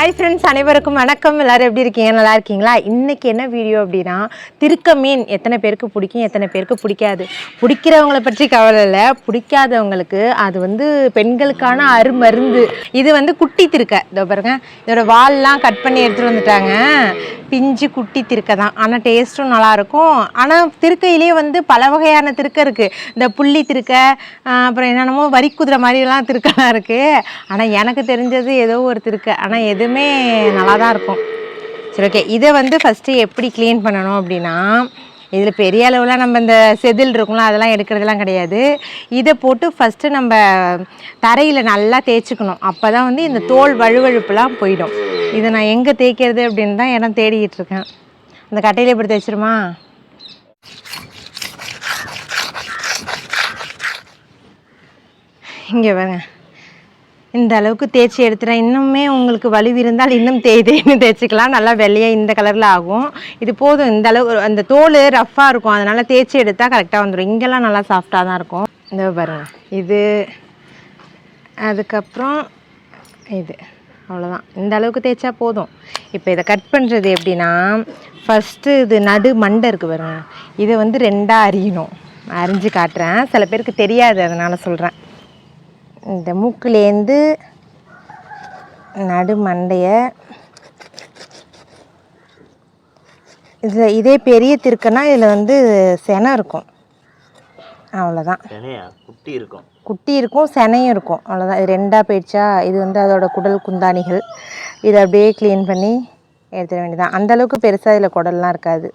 Hi friends அனைவருக்கும் வணக்கம். எல்லோரும் எப்படி இருக்கீங்க? நல்லா இருக்கீங்களா? இன்றைக்கி என்ன வீடியோ அப்படின்னா திருக்க மீன் எத்தனை பேருக்கு பிடிக்கும் எத்தனை பேருக்கு பிடிக்காது. பிடிக்கிறவங்களை பற்றி கவலை இல்லை. பிடிக்காதவங்களுக்கு அது வந்து பெண்களுக்கான அருமருந்து. இது வந்து குட்டி திருக்க. இதோ பாருங்க. இதோட வால்லாம் கட் பண்ணி எடுத்துகிட்டு வந்துட்டாங்க. பிஞ்சு குட்டி திருக்க தான். ஆனால் டேஸ்ட்டும் நல்லாயிருக்கும். ஆனால் திருக்கையிலேயே வந்து பல வகையான திருக்க இருக்குது இந்த புள்ளி திருக்க அப்புறம் என்னென்னமோ வரிக்குதிரை மாதிரிலாம் திருக்கெல்லாம் இருக்குது ஆனால் எனக்கு தெரிஞ்சது ஏதோ ஒரு திருக்க. ஆனால் எதுவுமே நல்லா தான் இருக்கும். சரி ஓகே இதை வந்து ஃபஸ்ட்டு எப்படி க்ளீன் பண்ணணும் அப்படின்னா இதில் பெரிய அளவுலாம் நம்ம இந்த செதில் இருக்கும்ல அதெல்லாம் எடுக்கிறதுலாம் கிடையாது. இதை போட்டு ஃபஸ்ட்டு நம்ம தரையில் நல்லா தேய்ச்சிக்கணும். அப்போ தான் வந்து இந்த தோல் வழுவழுப்புலாம் போயிடும். இதை நான் எங்கே தேய்க்கிறது அப்படின்னு தான் இடம் தேடிக்கிட்டு இருக்கேன். அந்த கட்டையில் இப்படி தேய்ச்சிருமா? இங்கே பாருங்க. இந்த அளவுக்கு தேய்ச்சி எடுத்துகிறேன் இன்னுமே உங்களுக்கு வலி இருந்தால் இன்னும் தேய் தேய்னு தேய்ச்சிக்கலாம். நல்லா வெள்ளையாக இந்த கலரில் ஆகும். இது போதும். இந்த அளவு அந்த தோல் ரஃப்பாக இருக்கும். அதனால் தேய்ச்சி எடுத்தால் கரெக்டாக வந்துடும் இங்கெல்லாம் நல்லா சாஃப்டாக தான் இருக்கும். இந்த பாருங்க. இது அதுக்கப்புறம் இது. அவ்வளோதான் இந்த அளவுக்கு தேய்ச்சா போதும். இப்போ இதை கட் பண்ணுறது எப்படின்னா ஃபஸ்ட்டு இது நடு மண்டை இருக்குது பாருங்க. இதை வந்து ரெண்டாக அரியணும். அரிஞ்சு காட்டுறேன். சில பேருக்கு தெரியாது. அதனால் சொல்கிறேன் இந்த மூக்குலேருந்து நடு மண்டையை இதில் இதே பெரிய திருக்கனா இதில் வந்து செனை இருக்கும். அவ்வளோதான் குட்டி இருக்கும். குட்டி இருக்கும் செனையும் இருக்கும். அவ்வளோதான் இது ரெண்டாக போயிடுச்சா? இது வந்து அதோட குடல் குந்தாணிகள். இதை அப்படியே க்ளீன் பண்ணி எடுத்துட வேண்டியதான் அந்த அளவுக்கு பெருசாக இதில் குடல்லாம் இருக்காது.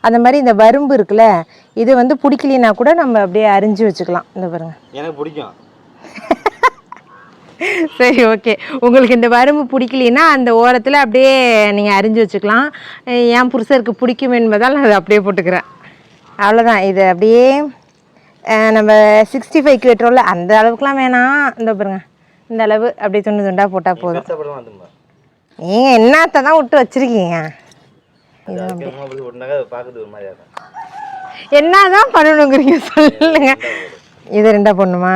அந்த மாதிரி இந்த வரும்பு இருக்குல்ல இது வந்து பிடிக்கலினா கூட நம்ம அப்படியே அரிஞ்சு வச்சுக்கலாம். இந்த பாருங்க. எனக்கு பிடிக்கும். சரி ஓகே உங்களுக்கு இந்த வரும்பு பிடிக்கலின்னா அந்த ஓரத்தில் அப்படியே நீங்கள் அரிஞ்சு வச்சுக்கலாம். என் புருஷருக்கு பிடிக்கும் என்பதால் நான் அதை அப்படியே போட்டுக்கிறேன். அவ்வளோதான் இது அப்படியே நம்ம சிக்ஸ்டி ஃபைவ்க்கு வெட்டுறோம்ல அந்த அளவுக்குலாம் வேணாம். இந்த பாருங்க. இந்த அளவு அப்படியே துண்டு துண்டாக போட்டால் போதும். நீங்கள் என்னத்தை தான் விட்டு வச்சுருக்கீங்க? அப்படி. ஒன்றாக பார்க்குறது ஒரு மாதிரி இருக்கும். என்ன தான் பண்ணணுங்கிறீங்க சொல்லுங்க. இது ரெண்டா பொண்ணுமா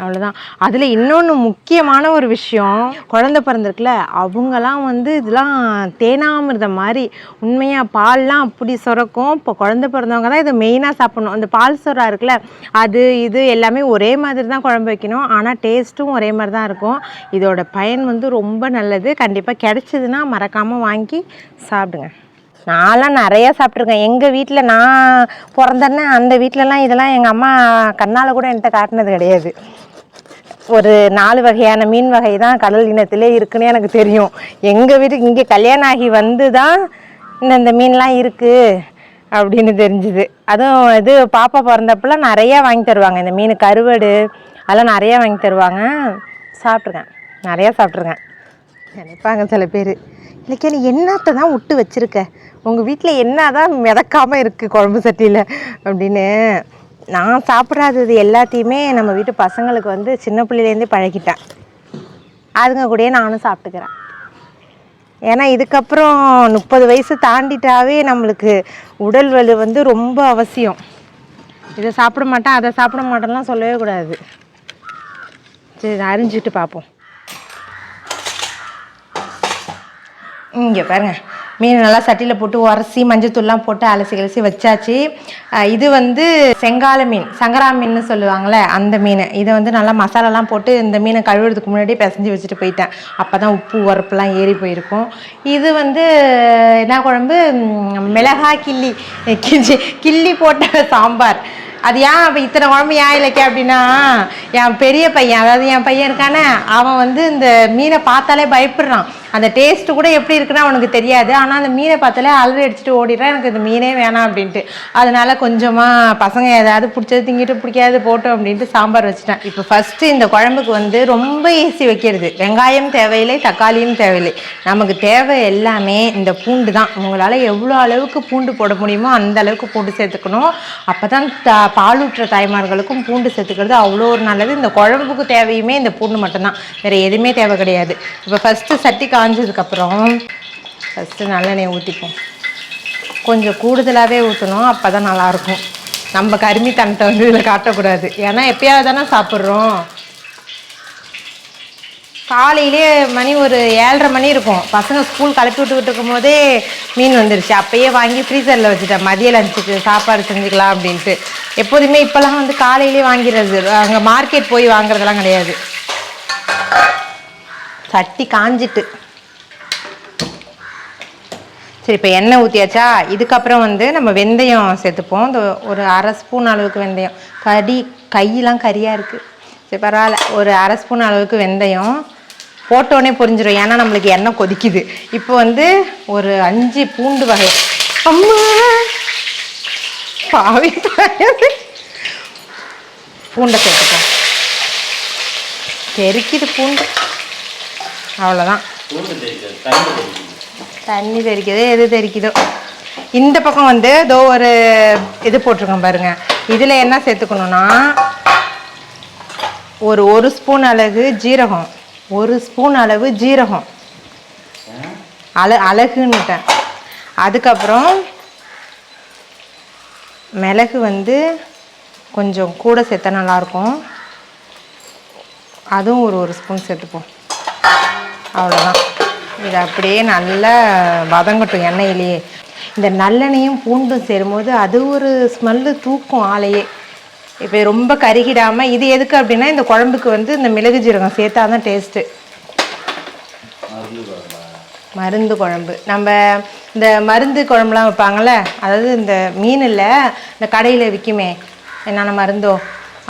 அவ்வளோதான் அதில் இன்னொன்று முக்கியமான ஒரு விஷயம் குழந்த பிறந்திருக்குல அவங்கெல்லாம் வந்து இதெல்லாம் தேனாமிர்தம் மாதிரி உண்மையாக பால்லாம் அப்படி சுரக்கும். இப்போ குழந்த பிறந்தவங்க தான் இதை மெயினாக சாப்பிடணும். அந்த பால் சொரா இருக்குல்ல அது இது எல்லாமே ஒரே மாதிரி தான் குழம்பு வைக்கணும். ஆனால் டேஸ்ட்டும் ஒரே மாதிரி தான் இருக்கும். இதோட பயன் வந்து ரொம்ப நல்லது. கண்டிப்பாக கிடச்சிதுன்னா மறக்காமல் வாங்கி சாப்பிடுங்க. நான்லாம் நிறையா சாப்பிட்ருக்கேன் எங்கள் வீட்டில் நான் பிறந்தேன்னே அந்த வீட்டிலலாம் இதெல்லாம் எங்கள் அம்மா கண்ணால் கூட என்கிட்ட காட்டினது கிடையாது. ஒரு நாலு வகையான மீன் வகை தான் கடல் இனத்திலே இருக்குன்னு எனக்கு தெரியும். எங்கள் வீட்டுக்கு இங்கே கல்யாணம் ஆகி வந்து தான் இந்த இந்த மீன்லாம் இருக்குது அப்படின்னு தெரிஞ்சுது. அதுவும் இது பாப்பா பிறந்தப்பெல்லாம் நிறையா வாங்கி தருவாங்க. இந்த மீன் கருவாடு அதெல்லாம் நிறையா வாங்கி தருவாங்க. சாப்பிட்ருக்கேன் நிறையா சாப்பிட்ருக்கேன் நினைப்பாங்க சில பேர். இன்னைக்கு நீ என்னத்தை தான் விட்டு வச்சிருக்க? உங்கள் வீட்டில் என்ன தான் மிதக்காமல் இருக்குது குழம்பு சட்டியில் அப்படின்னு நான் சாப்பிடாதது எல்லாத்தையுமே நம்ம வீட்டு பசங்களுக்கு வந்து சின்ன பிள்ளையிலேருந்தே பழகிட்டேன். அதுங்க கூடயே நானும் சாப்பிட்டுக்கிறேன். ஏன்னா இதுக்கப்புறம் முப்பது வயசு தாண்டிட்டாவே நம்மளுக்கு உடல் வலு வந்து ரொம்ப அவசியம். இதை சாப்பிட மாட்டேன் அதை சாப்பிட மாட்டேன்லாம் சொல்லவே கூடாது. சரி இதை அரிஞ்சிட்டு பார்ப்போம். இங்கே பாருங்க. மீன் நல்லா சட்டியில் போட்டு உரசி மஞ்சத்தூள்லாம் போட்டு அலசி கலசி வச்சாச்சு. இது வந்து செங்கால மீன் சங்கரா மீன் சொல்லுவாங்கள்ல அந்த மீன். இதை வந்து நல்லா மசாலாலாம் போட்டு இந்த மீனை கழுவுறதுக்கு முன்னாடி பிசைஞ்சு வச்சுட்டு போயிட்டேன். அப்போ தான் உப்பு உரப்புலாம் ஏறி போயிருக்கும். இது வந்து என்ன குழம்பு? மிளகாய் கிள்ளி கிஞ்சி கிள்ளி போட்ட சாம்பார். அது ஏன் அப்போ இத்தனை குழம்பு ஏன் இல்லைக்கே அப்படின்னா என் பெரிய பையன் அதாவது என் பையன் இருக்கானே அவன் வந்து இந்த மீனை பார்த்தாலே பயப்படுறான். அந்த டேஸ்ட்டு கூட எப்படி இருக்குன்னு அவனுக்கு தெரியாது. ஆனால் அந்த மீனை பார்த்தாலே அலறி அடிச்சுட்டு ஓடிடுறான் எனக்கு இந்த மீனே வேணாம் அப்படின்ட்டு. அதனால கொஞ்சமாக பசங்க ஏதாவது பிடிச்சது திங்கிட்டு பிடிக்காது போட்டோம் அப்படின்ட்டு சாம்பார் வச்சுட்டேன். இப்போ ஃபஸ்ட்டு இந்த குழம்புக்கு வந்து ரொம்ப ஈஸி வைக்கிறது. வெங்காயம் தேவையில்லை தக்காளியும் தேவையில்லை. நமக்கு தேவை எல்லாமே இந்த பூண்டு தான். உங்களால் எவ்வளோ அளவுக்கு பூண்டு போட முடியுமோ அந்த அளவுக்கு பூண்டு சேர்த்துக்கணும். அப்போ தான் த பாலூற்ற தாய்மார்களுக்கும் பூண்டு சேர்த்துக்கிறது அவ்வளோ ஒரு நல்லது. இந்த குழம்புக்கு தேவையுமே இந்த பூண்டு மட்டும்தான். வேறு எதுவுமே தேவை கிடையாது. இப்போ ஃபஸ்ட்டு சட்டி காஞ்சதுக்கப்புறம் ஃபஸ்ட்டு நல்லெண்ணெய் ஊற்றிப்போம் கொஞ்சம் கூடுதலாகவே ஊற்றணும் அப்போ தான் நல்லாயிருக்கும். நம்ம கருமித்தனத்தை வந்து இதில் காட்டக்கூடாது. ஏன்னா எப்பயாவது தானே சாப்பிட்றோம். காலையிலே மணி ஒரு ஏழரை மணி இருக்கும். பசங்க ஸ்கூல் கிளப்பி விட்டுக்கிட்டு இருக்கும் போதே மீன் வந்துருச்சு. அப்போயே வாங்கி ஃப்ரீசரில் வச்சுட்டேன். மதிய லஞ்சுக்கு சாப்பாடு செஞ்சுக்கலாம் அப்படின்ட்டு. எப்போதுமே இப்போல்லாம் வந்து காலையிலே வாங்கிடுறது அங்கே மார்க்கெட் போய் வாங்குறதெல்லாம் கிடையாது. சட்டி காஞ்சிட்டு. சரி இப்போ எண்ணெய் ஊற்றியாச்சா இதுக்கப்புறம் வந்து நம்ம வெந்தயம் சேர்த்துப்போம். இந்த ஒரு அரை ஸ்பூன் அளவுக்கு வெந்தயம். கடி கையெல்லாம் கரியாக இருக்குது சரி பரவாயில்ல. ஒரு அரை ஸ்பூன் அளவுக்கு வெந்தயம். போட்டோடனே பொரிஞ்சிடும் ஏன்னா நம்மளுக்கு எண்ணெய் கொதிக்குது. இப்போ வந்து ஒரு அஞ்சு பூண்டு வகை. அம்மா! பாவி பூண்டை சேர்த்துப்போம் தெறிக்குது பூண்டு. அவ்வளோதான் தண்ணி தெறிக்குதோ எது தெரிக்குதோ இந்த பக்கம் வந்து ஏதோ ஒரு இது போட்டிருக்கோம் பாருங்க. இதில் என்ன சேர்த்துக்கணும்னா ஒரு ஒரு ஸ்பூன் அளவு ஜீரகம். ஒரு ஸ்பூன் அளவு ஜீரகம். அழ அழகுன்னுட்டேன். அதுக்கப்புறம் மிளகு வந்து கொஞ்சம் கூட சேர்த்தா நல்லாயிருக்கும். அதுவும் ஒரு ஒரு ஸ்பூன் சேர்த்துப்போம். அவ்வளோதான் இது அப்படியே நல்லா வதங்கட்டும் எண்ணெயிலேயே. இந்த நல்லெண்ணெயும் பூண்டும் சேரும்போது அது ஒரு ஸ்மெல்லு தூக்கும் ஆளையே. இப்போ ரொம்ப கருகிடாமல் இது எதுக்கு அப்படின்னா இந்த குழம்புக்கு வந்து இந்த மிளகு ஜீரகம் சேர்த்தா தான் டேஸ்ட்டு மருந்து குழம்பு. நம்ம இந்த மருந்து குழம்புலாம் வைப்பாங்கள்ல அதாவது இந்த மீன் இல்லை இந்த கடையில் விற்குமே என்னென்ன மருந்தோ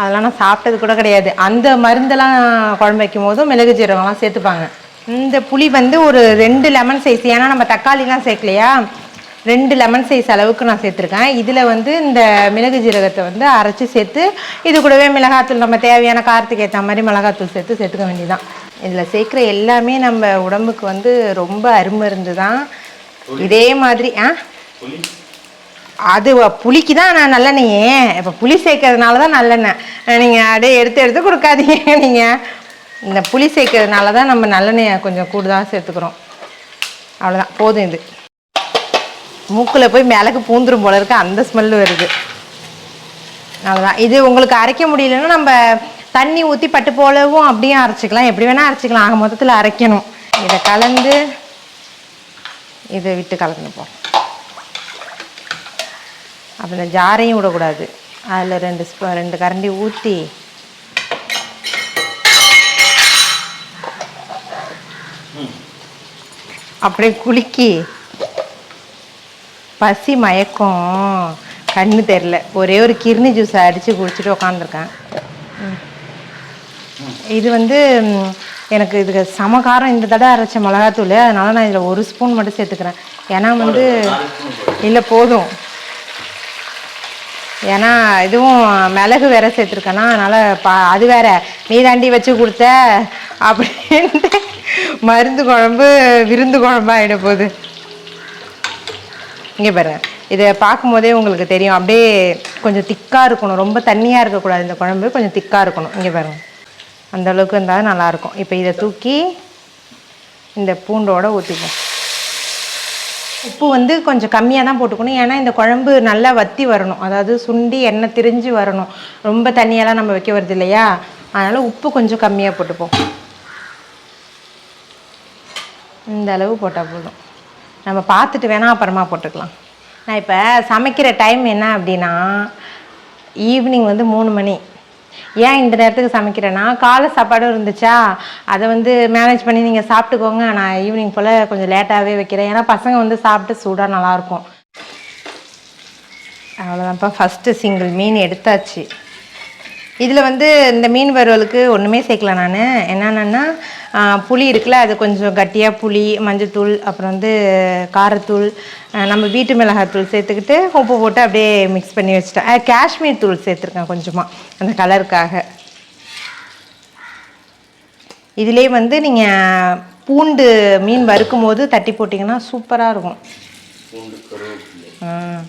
அதெல்லாம் நான் சாப்பிட்டது கூட கிடையாது. அந்த மருந்தெல்லாம் குழம்பு வைக்கும் போதும் மிளகு ஜீரகம்லாம் சேர்த்துப்பாங்க. இந்த புளி வந்து ஒரு ரெண்டு லெமன் சைஸ் ஏன்னா நம்ம தக்காளிலாம் சேர்க்கலையா? ரெண்டு லெமன் சைஸ் அளவுக்கு நான் சேர்த்துருக்கேன். இதில் வந்து இந்த மிளகு ஜீரகத்தை வந்து அரைச்சி சேர்த்து இது கூடவே மிளகாத்தூள் நம்ம தேவையான காரத்துக்கு ஏற்ற மாதிரி மிளகாத்தூள் சேர்த்து சேர்த்துக்க வேண்டியதான் இதில் சேர்க்குற எல்லாமே நம்ம உடம்புக்கு வந்து ரொம்ப அருமருந்து தான் இதே மாதிரி ஆ? அது புளிக்கு தான் நான் நல்லெண்ணெயே. இப்போ புளி சேர்க்கறதுனால தான் நல்லெண்ணெய் நீங்கள் அப்படியே எடுத்து எடுத்து கொடுக்காதீங்க நீங்கள் இந்த புளி சேர்க்கறதுனால தான் நம்ம நல்லெண்ணெயை கொஞ்சம் கூடுதலாக சேர்த்துக்கிறோம். அவ்வளோதான் போதும் இது. மூக்கில் போய் மிளகு பூந்துரும் போல இருக்கு. அந்த ஸ்மெல்லு வருது. அவ்வளோதான் இது உங்களுக்கு அரைக்க முடியலன்னா நம்ம தண்ணி ஊற்றி பட்டு போலவும் அப்படியே அரைச்சிக்கலாம். எப்படி வேணால் அரைச்சிக்கலாம். ஆக மொத்தத்தில் அரைக்கணும். இதை கலந்து இதை விட்டு கலந்துப்போம் அப்போ இந்த ஜாரையும் விடக்கூடாது. அதில் ரெண்டு ஸ்பூ ரெண்டு கரண்டி ஊற்றி அப்படியே குலுக்கி. பசி மயக்கம். கண்ணு தெரில ஒரே ஒரு கிர்னி ஜூஸை அடித்து குடிச்சிட்டு உக்காந்துருக்கேன். இது வந்து எனக்கு இதுக்கு சமகாரம் இந்த தடவை அரைச்ச மிளகாத்தூள். அதனால நான் இதில் ஒரு ஸ்பூன் மட்டும் சேர்த்துக்கிறேன். ஏன்னா வந்து இல்லை போதும். ஏன்னா இதுவும் மிளகு வேற சேர்த்துருக்கேன்னா அதனால் பா அது வேற. நீ தாண்டி வச்சு கொடுத்த அப்படின்ட்டு மருந்து குழம்பு விருந்து குழம்பா ஆகிட போகுது. இங்கே பாருங்க இதை பார்க்கும்போதே உங்களுக்கு தெரியும். அப்படியே கொஞ்சம் திக்காக இருக்கணும். ரொம்ப தண்ணியாக இருக்கக்கூடாது இந்த குழம்பு. கொஞ்சம் திக்காக இருக்கணும். இங்கே பாருங்க. அந்த அளவுக்கு இருந்தால் நல்லாயிருக்கும் இப்போ இதை தூக்கி இந்த பூண்டோட ஊற்றிப்போம் உப்பு வந்து கொஞ்சம் கம்மியாக தான் போட்டுக்கணும். ஏன்னா இந்த குழம்பு நல்லா வத்தி வரணும். அதாவது சுண்டி எண்ணெய் திரிஞ்சு வரணும். ரொம்ப தண்ணியெல்லாம் நம்ம வைக்க வருது இல்லையா? அதனால் உப்பு கொஞ்சம் கம்மியாக போட்டுப்போம். இந்த அளவு போட்டால் போதும். நம்ம பார்த்துட்டு வேணால் அப்புறமா போட்டுக்கலாம். நான் இப்போ சமைக்கிற டைம் என்ன அப்படின்னா ஈவினிங் வந்து மூணு மணி. ஏன் இந்த நேரத்துக்கு சமைக்கிறேன்னா காலை சாப்பாடும் இருந்துச்சா? அதை வந்து மேனேஜ் பண்ணி நீங்கள் சாப்பிட்டுக்கோங்க. நான் ஈவினிங் போல் கொஞ்சம் லேட்டாகவே வைக்கிறேன். ஏன்னா பசங்க வந்து சாப்பிட்டு சூடாக நல்லாயிருக்கும். அவ்வளோதான்ப்பா ஃபஸ்ட்டு சிங்கிள் மீன் எடுத்தாச்சு. இதில் வந்து இந்த மீன் வறுவலுக்கு ஒன்றுமே சேர்க்கல நான். என்னென்னா புளி இருக்குல்ல அது கொஞ்சம் கட்டியாக புளி மஞ்சத்தூள் அப்புறம் வந்து காரத்தூள் ஆ, நம்ம வீட்டு மிளகாத்தூள் சேர்த்துக்கிட்டு உப்பு போட்டு அப்படியே மிக்ஸ் பண்ணி வச்சுட்டேன். ஆ, காஷ்மீர் தூள் சேர்த்துருக்கேன் கொஞ்சமாக அந்த கலருக்காக. இதிலே வந்து நீங்கள் பூண்டு மீன் வறுக்கும் போது தட்டி போட்டிங்கன்னா சூப்பராக இருக்கும். ம்.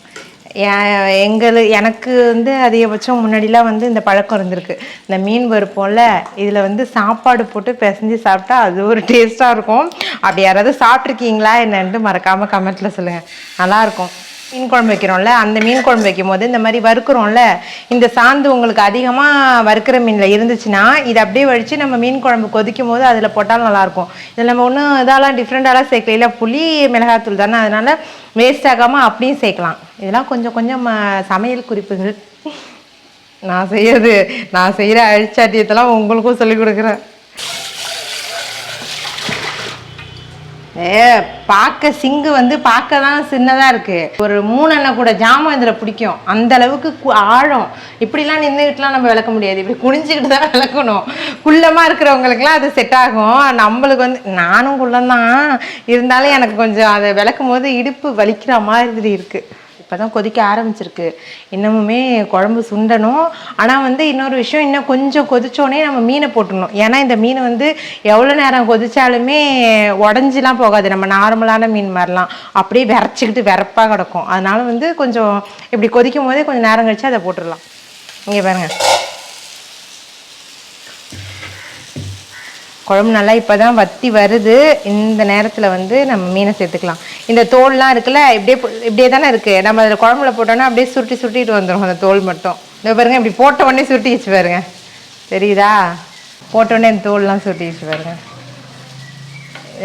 எ- எங்களு எனக்கு வந்து அதிகபட்சம் முன்னாடிலாம் வந்து இந்த பழக்கம் இருந்திருக்கு. இந்த மீன் வறுப்போம்ல இதில் வந்து சாப்பாடு போட்டு பிசைஞ்சு சாப்பிட்டா அது ஒரு டேஸ்ட்டாக இருக்கும். அப்படி யாராவது சாப்பிட்ருக்கீங்களா என்னன்ட்டு மறக்காமல் கமெண்ட்டில் சொல்லுங்கள் நல்லாயிருக்கும். மீன் குழம்பு வைக்கிறோம்ல அந்த மீன் குழம்பு வைக்கும் போது இந்த மாதிரி வறுக்கிறோம்ல இந்த சாந்து உங்களுக்கு அதிகமாக வறுக்கிற மீனில் இருந்துச்சுன்னா இதை அப்படியே வழித்து நம்ம மீன் குழம்பு கொதிக்கும் போது அதில் போட்டாலும் நல்லாயிருக்கும். இதில் நம்ம ஒன்றும் இதெல்லாம் டிஃப்ரெண்ட்டாலாம் சேர்க்கல இல்லை புளி மிளகாத்தூள் தானே அதனால் வேஸ்ட் ஆகாமல் அப்படியும் சேர்க்கலாம். இதெல்லாம் கொஞ்சம் கொஞ்சம் சமையல் குறிப்புகள். நான் செய்யறது நான் செய்கிற அழிச்சாட்டியத்தெல்லாம் உங்களுக்கும் சொல்லிக் கொடுக்குறேன். ஏ பார்க்க சிங்கு வந்து பார்க்க தான் சின்னதாக இருக்குது ஒரு மூணெண்ணெய் கூட ஜாமான் இதில் பிடிக்கும். அந்த அளவுக்கு கு- ஆழம். இப்படிலாம் நின்றுக்கிட்டுலாம் நம்ம விளக்க முடியாது. இப்படி குனிஞ்சிக்கிட்டு தான் விளக்கணும். குள்ளமாக இருக்கிறவங்களுக்குலாம் அது செட் ஆகும். நம்மளுக்கு வந்து நானும் குள்ளம்தான். இருந்தாலும் எனக்கு கொஞ்சம் அதை விளக்கும் போது இடுப்பு வலிக்கிற மாதிரி இருக்குது இப்போ தான் கொதிக்க ஆரம்பிச்சிருக்கு. இன்னமுமே குழம்பு சுண்டணும். ஆனால் வந்து இன்னொரு விஷயம் இன்னும் கொஞ்சம் கொதிச்சோடனே நம்ம மீனை போட்டுடணும். ஏன்னா இந்த மீன் வந்து எவ்வளோ நேரம் கொதிச்சாலுமே உடஞ்சிலாம் போகாது. நம்ம நார்மலான மீன் மாதிரிலாம். அப்படியே விரைச்சிக்கிட்டு விறப்பாக கிடக்கும். அதனால வந்து கொஞ்சம் இப்படி கொதிக்கும் போதே கொஞ்சம் நேரம் கழிச்சு அதை போட்டுடலாம். இங்கே பாருங்கள் குழம்பு நல்லா இப்போ தான் வத்தி வருது. இந்த நேரத்தில் வந்து நம்ம மீனை சேர்த்துக்கலாம். இந்த தோல்லாம் இருக்குல்ல இப்படியே இப்படியே தானே இருக்குது நம்ம அதில் குழம்புல போட்டோன்னா அப்படியே சுருட்டி சுருட்டிட்டு வந்துடும் அந்த தோல் மட்டும். இந்த பாருங்க இப்படி போட்ட உடனே சுருட்டிச்சு பாருங்க. தெரியுதா? போட்ட உடனே இந்த தோல்லாம் சுருட்டிச்சு பாருங்க.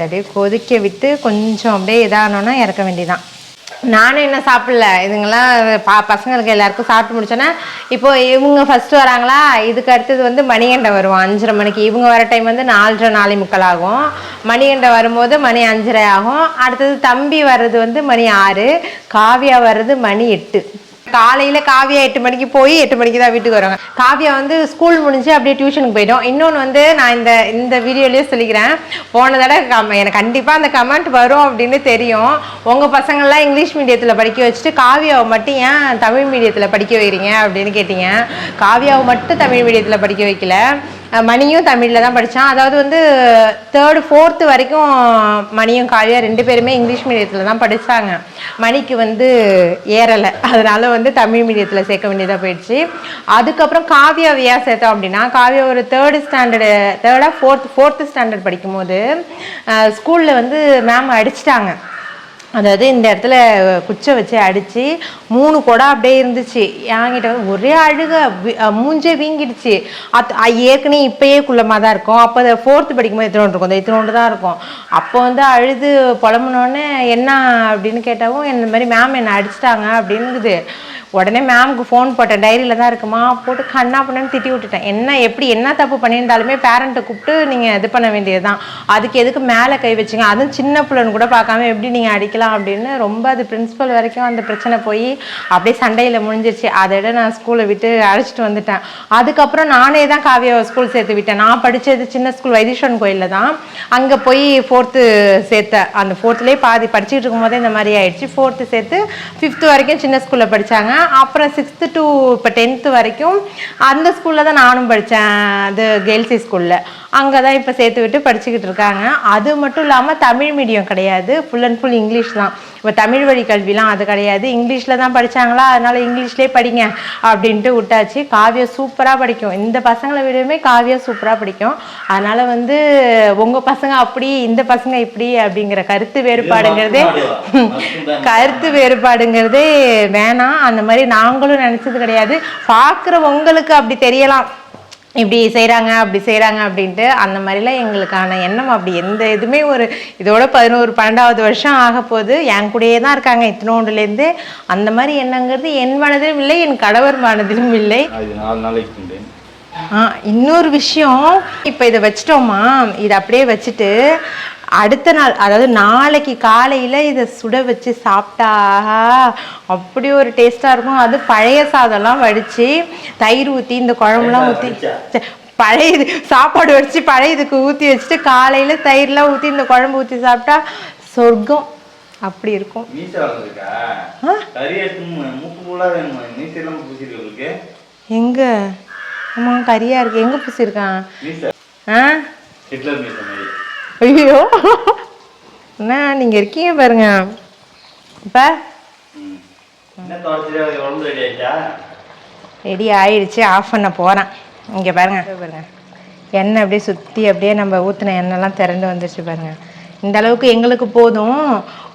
அப்படியே கொதிக்க விட்டு கொஞ்சம் அப்படியே இதானோன்னா இறக்க வேண்டியதான் நானும் என்ன சாப்பிடல. இதுங்கெல்லாம் பா பசங்களுக்கு எல்லாருக்கும் சாப்பிட்டு முடிச்சோன்னா இப்போ இவங்க ஃபர்ஸ்ட் வராங்களா? இதுக்கு அடுத்தது வந்து மணிகண்டை வருவோம் அஞ்சரை மணிக்கு. இவங்க வர டைம் வந்து நாலரை நாலு முக்கால் ஆகும். மணிகண்டை வரும்போது மணி அஞ்சரை ஆகும். அடுத்தது தம்பி வர்றது வந்து மணி ஆறு. காவியா வர்றது மணி எட்டு. காலையில் காவியா எட்டு மணிக்கு போய் எட்டு மணிக்கு தான் வீட்டுக்கு வருவாங்க. காவியா வந்து ஸ்கூல் முடிஞ்சு அப்படியே டியூஷனுக்கு போய்டும் இன்னொன்று வந்து நான் இந்த இந்த வீடியோலேயே சொல்லிக்கிறேன். போன தடவை கம் எனக்கு கண்டிப்பாக அந்த கமெண்ட் வரும் அப்படின்னு தெரியும். உங்கள் பசங்கள்லாம் இங்கிலீஷ் மீடியத்தில் படிக்க வச்சுட்டு காவியாவை மட்டும் ஏன் தமிழ் மீடியத்தில் படிக்க வைக்கிறீங்க அப்படின்னு கேட்டீங்க. காவியாவை மட்டும் தமிழ் மீடியத்தில் படிக்க வைக்கல. மணியும் தமிழில் தான் படித்தான் அதாவது வந்து தேர்டு ஃபோர்த்து வரைக்கும் மணியும் காவியா ரெண்டு பேருமே இங்கிலீஷ் மீடியத்தில் தான் படித்தாங்க மணிக்கு வந்து ஏறலை. அதனால் வந்து தமிழ் மீடியத்தில் சேர்க்க வேண்டியதாக போயிடுச்சு. அதுக்கப்புறம் காவியாவை சேர்த்தோம் அப்படின்னா காவியா ஒரு தேர்டு ஸ்டாண்டர்டு தேர்டாக ஃபோர்த் ஃபோர்த்து ஸ்டாண்டர்ட் படிக்கும்போது ஸ்கூலில் வந்து மேம் அடிச்சிட்டாங்க. அதாவது இந்த இடத்துல குச்சை வச்சு அடித்து மூணு குடம் அப்படியே இருந்துச்சு. என்கிட்ட வந்து ஒரே அழுக மூஞ்சே வீங்கிடுச்சு. அத் ஏற்கனவே இப்பயே குள்ளமாக தான் இருக்கும். அப்போ அதை ஃபோர்த்து படிக்கும்போது எத்தனோண்டு இருக்கும்? அந்த இத்தனோண்டு தான் இருக்கும். அப்போ வந்து அழுது புலம்புனோடனே என்ன அப்படின்னு கேட்டாவும் இந்த மாதிரி மேம் என்னை அடிச்சிட்டாங்க அப்படிங்குது உடனே மேம்க்கு ஃபோன் போட்டேன். டைரியில் தான் இருக்குமா? போட்டு கண்ணா பண்ணு திட்டி விட்டுட்டேன். என்ன எப்படி என்ன தப்பு பண்ணியிருந்தாலுமே பேரண்ட்டை கூப்பிட்டு நீங்கள் இது பண்ண வேண்டியது தான் அதுக்கு எதுக்கு மேலே கை வச்சிங்க? அதுவும் சின்ன பிள்ளைன்னு கூட பார்க்காம எப்படி நீங்கள் அடிக்கலாம் அப்படின்னு ரொம்ப அது பிரின்ஸிபல் வரைக்கும் அந்த பிரச்சனை போய் அப்படியே சண்டையில் முடிஞ்சிருச்சு. விட நான் ஸ்கூலை விட்டு அழைச்சிட்டு வந்துட்டேன். அதுக்கப்புறம் நானே தான் காவியாவை ஸ்கூல் சேர்த்து விட்டேன். நான் படித்தது சின்ன ஸ்கூல் வைத்தீஸ்வரன் கோயிலில் தான். அங்கே போய் ஃபோர்த்து சேர்த்தேன் அந்த ஃபோர்த்துலேயே பாதி படிச்சுட்டு இருக்கும்போதே இந்த மாதிரி ஆயிடுச்சு. ஃபோர்த்து சேர்த்து ஃபிஃப்த்து வரைக்கும் சின்ன ஸ்கூலில் படித்தாங்க அப்புறம் சிக்ஸ்த்து டு இப்போ டென்த்து வரைக்கும் அந்த ஸ்கூலில் தான் நானும் படித்தேன் அது கேர்ள்ஸி ஸ்கூலில் அங்கே தான் இப்போ சேர்த்து விட்டு படிச்சுக்கிட்டு இருக்காங்க. அது மட்டும் இல்லாமல் தமிழ் மீடியம் கிடையாது. ஃபுல் அண்ட் ஃபுல் இங்கிலீஷ் தான். இப்போ தமிழ் வழி கல்விலாம் அது கிடையாது. இங்கிலீஷில் தான் படிச்சாங்களா? அதனால இங்கிலீஷ்லேயே படிங்க அப்படின்ட்டு விட்டாச்சு. காவியா சூப்பராக படிக்கும். இந்த பசங்களை விடவே காவியா சூப்பராக படிக்கும். அதனால வந்து உங்கள் பசங்க அப்படி இந்த பசங்க இப்படி அப்படிங்கிற கருத்து வேறுபாடுங்கிறதே கருத்து வேறுபாடுங்கிறதே வேணாம். அந்த மாதிரி நாங்களும் நினச்சது கிடையாது. பார்க்குற உங்களுக்கு அப்படி தெரியலாம். இப்படி செய்கிறாங்க அப்படி செய்கிறாங்க அப்படின்ட்டு அந்த மாதிரிலாம் எங்களுக்கான எண்ணம். அப்படி எந்த இதுவுமே ஒரு இதோட பதினோரு பன்னெண்டாவது வருஷம் ஆக போகுது. என் கூடயே தான் இருக்காங்க இத்தினோண்டுலேருந்து. அந்த மாதிரி எண்ணங்கிறது என் மனதிலும் இல்லை என் கணவர் மனதிலும் இல்லை. இன்னொரு விஷயம். இப்போ இதை வச்சிட்டோமா? இதை அப்படியே வச்சுட்டு அடுத்த நாள் அதாவது நாளைக்கு காலையில் இதை சுட வச்சு சாப்பிட்டா அப்படி ஒரு டேஸ்ட்டாக இருக்கும். அது பழைய சாதம்லாம் வடித்து தயிர் ஊற்றி இந்த குழம்புலாம் ஊற்றி பழைய இது சாப்பாடு வச்சு பழைய இதுக்கு ஊற்றி வச்சுட்டு காலையில் தயிர்லாம் ஊற்றி இந்த குழம்பு ஊற்றி சாப்பிட்டா சொர்க்கம். அப்படி இருக்கும். எங்கே? ஆமாம் கறியாக இருக்கு. எங்கே பூசியிருக்கான்? மீசை. ஆ? ஐயோ என்ன நீங்க இருக்கீங்க பாருங்க. உடம்பு ரெடி ஆயிடுச்சா ஆஃப் பண்ண போறேன். இங்க பாருங்க. பாருங்க. எண்ணெய் அப்படியே சுத்தி அப்படியே நம்ம ஊத்தின எண்ணெய்லாம் திரண்டு வந்துருச்சு பாருங்க. இந்த அளவுக்கு எங்களுக்கு போதும்.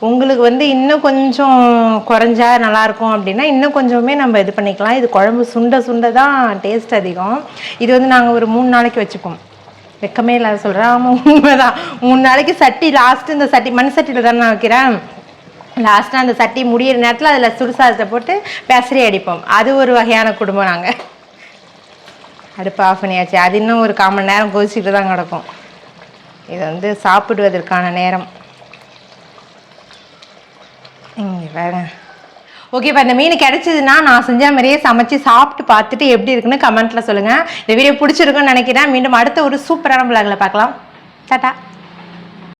உங்களுக்கு வந்து இன்னும் கொஞ்சம் குறைஞ்சா நல்லாயிருக்கும் அப்படின்னா இன்னும் கொஞ்சமே நம்ம இது பண்ணிக்கலாம். இது குழம்பு சுண்ட சுண்ட தான் டேஸ்ட் அதிகம். இது வந்து நாங்கள் ஒரு மூணு நாளைக்கு வச்சுப்போம். வெக்கமே இல்லாத சொல்கிறேன் ஆமாம் உண்மைதான். மூணு நாளைக்கு சட்டி லாஸ்ட்டு இந்த சட்டி மண் சட்டியில் தானே நான் வைக்கிறேன். லாஸ்ட்டாக அந்த சட்டி முடியிற நேரத்தில் அதில் சுடுசாதத்தை போட்டு பெசரி அடிப்போம். அது ஒரு வகையான குடும்பம் நாங்கள் அடுப்பு ஆஃப் பண்ணியாச்சு. அது இன்னும் ஒரு கால் மணி நேரம் கொதிச்சுட்டு தான் கிடக்கும். இது வந்து சாப்பிடுவதற்கான நேரம். இங்கே வேற ஓகேப்பா இந்த மீன் கிடைச்சதுன்னா நான் செஞ்ச மாதிரியே சமைச்சு சாப்பிட்டு பார்த்துட்டு எப்படி இருக்குன்னு கமெண்ட்டில் சொல்லுங்கள் இந்த வீடியோ பிடிச்சிருக்குன்னு நினைக்கிறேன். மீண்டும் அடுத்த ஒரு சூப்பரான பிளாகில் பார்க்கலாம். டாட்டா